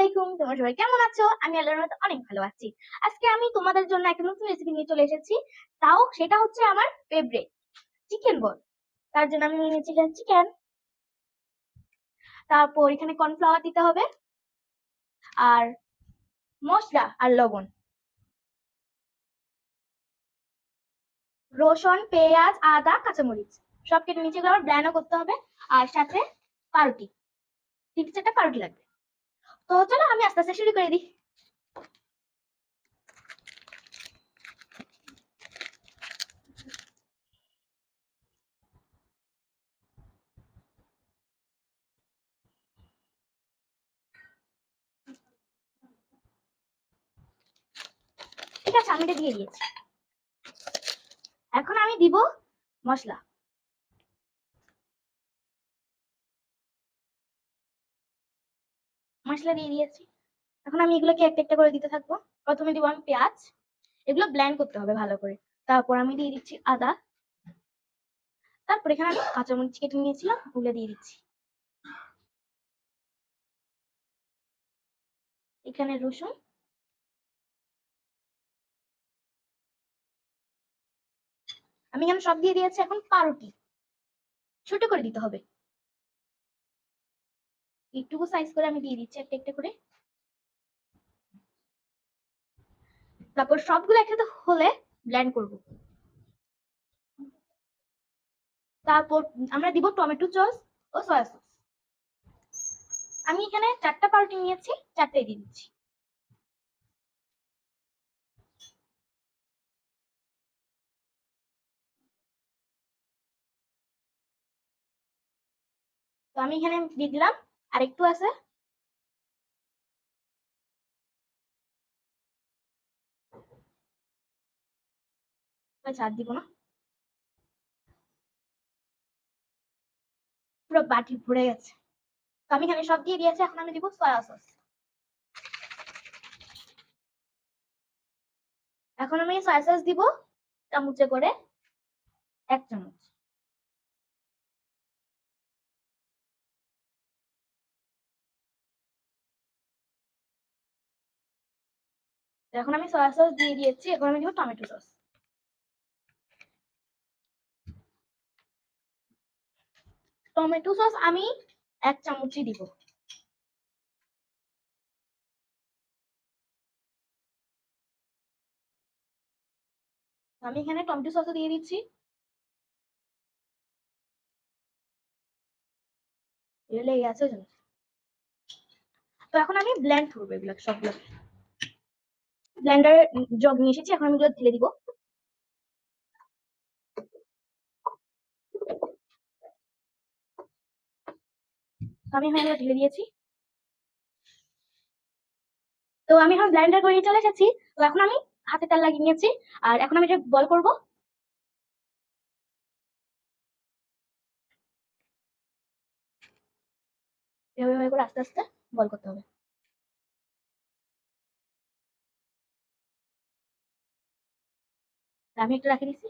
আলাইকুম, তোমরা সবাই কেমন আছো? আমি আল্লাহর অনেক ভালো আছি। আজকে আমি তোমাদের জন্য একটা নতুন রেসিপি নিয়ে চলে এসেছি। তাও সেটা হচ্ছে আমার ফেভারিট চিকেন বল তার জন্য আমি নিয়ে নিয়েছি চিকেন তারপর এখানে কর্নফ্লাওয়ার দিতে হবে। আর মশলা আর লবণ। রসুন, পেঁয়াজ, আদা, কাঁচামরিচ সব কেটে নিচে আবার ব্ল্যান্ডও করতে হবে। আর সাথে পাউরুটি। তিনটে চারটা পাউরুটি লাগবে। তো চলো আমি আস্তে আস্তে শুরু করে দিই। ঠিক আছে, আমি এটা দিয়ে দিয়েছি। এখন আমি দিব মশলা। মশলা দিয়ে দিয়েছি। এখন আমি এগুলোকে একটা একটা করে দিতে থাকব। প্রথমে দিব আমি পেঁয়াজ। এগুলো ব্ল্যান্ড করতে হবে ভালো করে। তারপর আমি দিয়ে দিচ্ছি আদা। তারপর এখানে আমি কাঁচামরিচ কেটে নিয়েছিলাম ওগুলো দিয়ে দিচ্ছি। এখানে রসুন। আমি এখানে সব দিয়ে দিয়েছি এখন পাউরুটি। ছোট করে দিতে হবে। একটুকু সাইজ করে আমি দিয়ে দিচ্ছি একটা একটা করে। তারপর সবগুলো একসাথে হলে ব্লেন্ড করব। তারপর আমরা দিব টমেটো সস ও সয়া সস আমি এখানে চারটা পাউরুটি নিয়েছি, চারটাই দিয়ে দিচ্ছি। তো আমি এখানে দিয়ে দিলাম আর একটু আছে আর দিব না। পুরো বাটি ভরে গেছে। তো আমি এখানে সব দিয়ে দিয়েছি, এখন আমি দিব সয়া সস এখন আমি সয়া সস দিব চামচে করে এক চামচ। এখন আমি সয়া সস দিয়ে দিয়েছি, এখন আমি দিব টমেটো সস টমেটো সস আমি এক চামচই দিব। আমি এখানে টমেটো সসও দিয়ে দিচ্ছি। লেগে আছে তো এখন আমি ব্লেন্ড করব এগুলো সবগুলো ব্লেন্ডারে জগ নিয়ে এসেছি, এখন আমি এগুলো ঢেলে দিব। আমি এখানে এগুলো ঢেলে দিয়েছি। তো আমি এখন ব্লেন্ডার করে চলে এসেছি। তো এখন আমি হাতে তেল লাগিয়ে নিয়েছি, আর এখন আমি এটা বল করব। এভাবে করে আস্তে আস্তে বল করতে হবে। আমি একটা রাখে দিছি।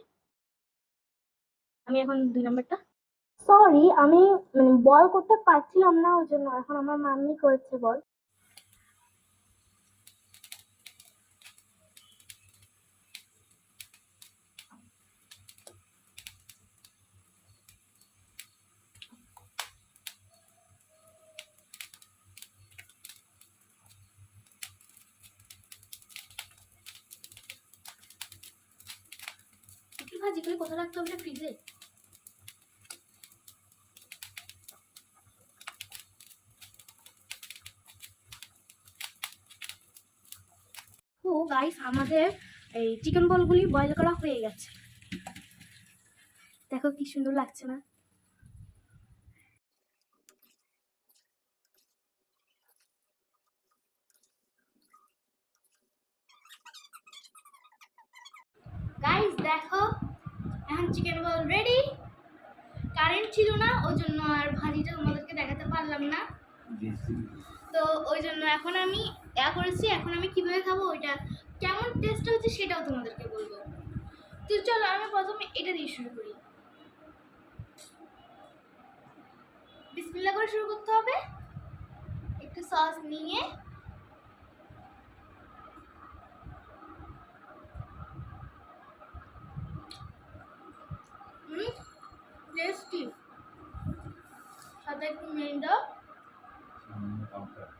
আমি এখন দুই নম্বরটা। সরি আমি মানে বল করতে পারছিলাম না, ওই জন্য। এখন আমার মাম্মি করেছে বল। করে কোথায় রাখতে হবে ফ্রিজে ও গাইস আমাদের এই চিকেন বলগুলি বয়েল করা হয়ে গেছে। দেখো কি সুন্দর লাগছে না গাইস দেখো এখন চিকেন বল রেডি কারেন্ট ছিল না ওই জন্য আর ভাজিটা তোমাদেরকে দেখাতে পারলাম না। তো ওই জন্য এখন আমি ইয়া করেছি এখন আমি কীভাবে খাব ওইটা কেমন টেস্ট হচ্ছে সেটাও তোমাদেরকে বলব। তো চলো আমি প্রথমে এটা দিয়ে শুরু করি। বিসমিল্লা করে শুরু করতে হবে। একটু সস নিয়ে টেস্টি। সাথে একটু পাউডার